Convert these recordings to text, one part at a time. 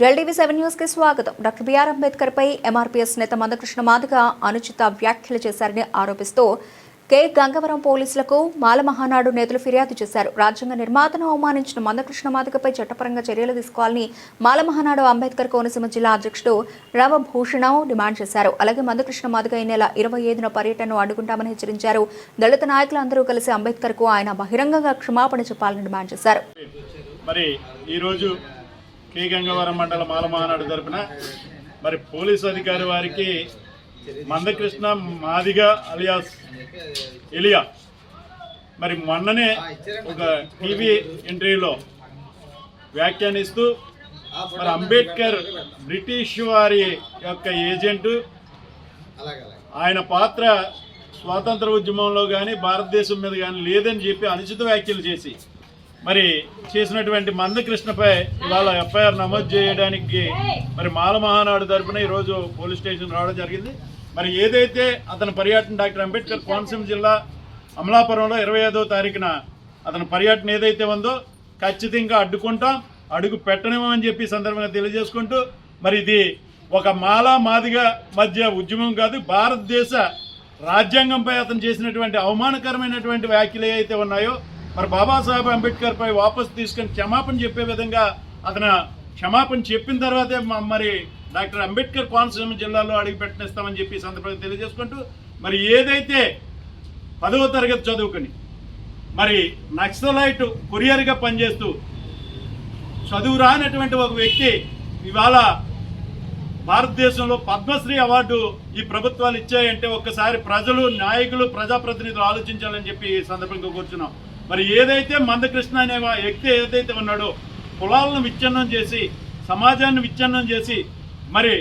జెల్డీవీ seven న్యూస్కి స్వాగతం. Doctor BR Ambedkar పై ఎంఆర్పీఎస్ నేత మందకృష్ణ మాదిగ అనుచిత వ్యాఖ్యలు చేశారని ఆరోపిస్తూ కె. గంగవరం పోలీసులకు మాల మహానాడు నేతలు ఫిర్యాదు చేశారు. రాజ్యాంగ నిర్మాతను అవమానించిన మందకృష్ణ మాదికపై చట్టపరంగా చర్యలు తీసుకోవాలని మాల మహానాడు అంబేద్కర్ కోనసీమ జిల్లా అధ్యక్షుడు రవభూషణం డిమాండ్ చేశారు. అలాగే మందకృష్ణ మాదిగ ఈ నెల ఇరవై ఐదున పర్యటనను అడ్డుకుంటామని హెచ్చరించారు. దళిత నాయకులందరూ కలిసి అంబేద్కర్కు ఆయన బహిరంగంగా క్షమాపణ చెప్పాలని డిమాండ్ చేశారు. మరి ఈరోజు కే గంగవరం మండల మాలమహానాడు తరపున మరి పోలీసు అధికారి వారికి మందకృష్ణ మాదిగ అలియాస్ ఎలియా. మరి మొన్ననే ఒక టీవీ ఇంటర్వ్యూలో వ్యాఖ్యానిస్తూ మరి అంబేద్కర్ బ్రిటిష్ వారి యొక్క ఏజెంటు ఆయన పాత్ర స్వాతంత్ర ఉద్యమంలో కానీ భారతదేశం మీద కానీ లేదని చెప్పి అనుచిత వ్యాఖ్యలు చేసి మరి చేసినటువంటి మందకృష్ణపై ఇవాళ ఎఫ్ఐఆర్ నమోదు చేయడానికి మరి మాల మహానాడు తరఫున ఈరోజు పోలీస్ స్టేషన్ రావడం జరిగింది. మరి ఏదైతే అతని పర్యటన డాక్టర్ అంబేద్కర్ కోనసీమ జిల్లా అమలాపురంలో ఇరవై ఐదో తారీఖున అతని పర్యటన ఏదైతే ఉందో ఖచ్చితంగా అడ్డుకుంటాం అడుగు పెట్టనేమని చెప్పి సందర్భంగా తెలియజేసుకుంటూ మరి ఇది ఒక మాల మాదిగ మధ్య ఉద్యమం కాదు భారతదేశ రాజ్యాంగంపై అతను చేసినటువంటి అవమానకరమైనటువంటి వ్యాఖ్యలు ఏవైతే ఉన్నాయో మరి బాబాసాహెబ్ అంబేద్కర్ పై వాపసు తీసుకొని క్షమాపణ చెప్పే విధంగా అతను క్షమాపణ చెప్పిన తర్వాతే మరి డాక్టర్ అంబేద్కర్ కోనసీమ జిల్లాలో అడిగి పెట్టనిస్తామని చెప్పి సందర్భంగా తెలియజేసుకుంటూ మరి ఏదైతే పదవ తరగతి చదువుకుని మరి నక్సలైట్ కొరియర్గా పనిచేస్తూ చదువు రానటువంటి ఒక వ్యక్తి ఇవాళ భారతదేశంలో పద్మశ్రీ అవార్డు ఈ ప్రభుత్వాలు ఇచ్చాయంటే ఒక్కసారి ప్రజలు నాయకులు ప్రజాప్రతినిధులు ఆలోచించాలని చెప్పి ఈ సందర్భంగా కూర్చున్నాం. మరి ఏదైతే మందకృష్ణ అనే వ్యక్తి ఏదైతే ఉన్నాడో కులాలను విచ్ఛిన్నం చేసి సమాజాన్ని విచ్ఛిన్నం చేసి మరి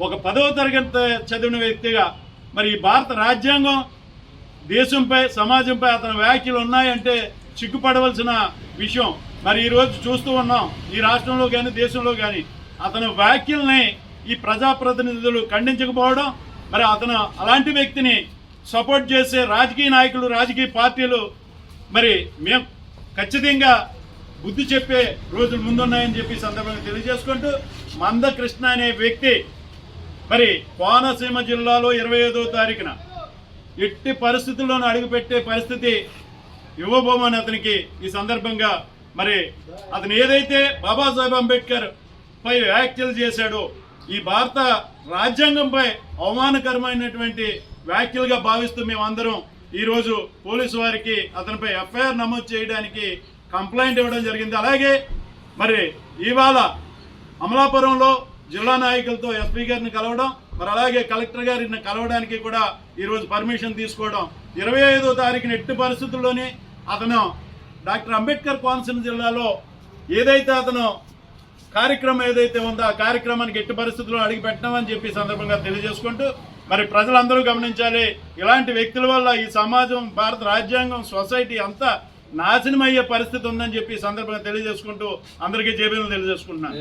ఒక పదవ తరగతి చదివిన వ్యక్తిగా మరి ఈ భారత రాజ్యాంగం దేశంపై సమాజంపై అతని వ్యాఖ్యలు ఉన్నాయంటే సిగ్గుపడవలసిన విషయం. మరి ఈరోజు చూస్తూ ఉన్నాం ఈ రాష్ట్రంలో కానీ దేశంలో కానీ అతని వ్యాఖ్యల్ని ఈ ప్రజాప్రతినిధులు ఖండించకపోవడం మరి అతను అలాంటి వ్యక్తిని సపోర్ట్ చేసే రాజకీయ నాయకులు రాజకీయ పార్టీలు మరి మేము ఖచ్చితంగా బుద్ధి చెప్పే రోజులు ముందున్నాయని చెప్పి సందర్భంగా తెలియజేసుకుంటూ మందకృష్ణ అనే వ్యక్తి మరి కోనసీమ జిల్లాలో ఇరవై ఐదో తారీఖున ఎట్టి పరిస్థితుల్లోనూ అడుగుపెట్టే పరిస్థితి ఇవ్వబోమని అతనికి ఈ సందర్భంగా మరి అతను ఏదైతే బాబాసాహెబ్ అంబేద్కర్ పై వ్యాఖ్యలు చేశాడో ఈ భారత రాజ్యాంగంపై అవమానకరమైనటువంటి వ్యాఖ్యలుగా భావిస్తూ మేమందరం ఈరోజు పోలీసు వారికి అతనిపై ఎఫ్ఐఆర్ నమోదు చేయడానికి కంప్లైంట్ ఇవ్వడం జరిగింది. అలాగే మరి ఇవాళ అమలాపురంలో జిల్లా నాయకులతో ఎస్పీ గారిని కలవడం మరి అలాగే కలెక్టర్ గారిని కలవడానికి కూడా ఈరోజు పర్మిషన్ తీసుకోవడం. ఇరవై ఐదో తారీఖున ఎట్టి పరిస్థితుల్లోనే అతను డాక్టర్ అంబేద్కర్ కోనసీమ జిల్లాలో ఏదైతే అతను కార్యక్రమం ఏదైతే ఉందో ఆ కార్యక్రమానికి ఎట్టి పరిస్థితుల్లో అడిగి పెట్టినామని చెప్పి సందర్భంగా తెలియజేసుకుంటూ మరి ప్రజలందరూ గమనించాలి ఇలాంటి వ్యక్తుల వల్ల ఈ సమాజం భారత రాజ్యాంగం సొసైటీ అంతా నాశనం అయ్యే పరిస్థితి ఉందని చెప్పి సందర్భంగా తెలియజేసుకుంటూ అందరికీ జేబీలను తెలియజేసుకుంటున్నాను.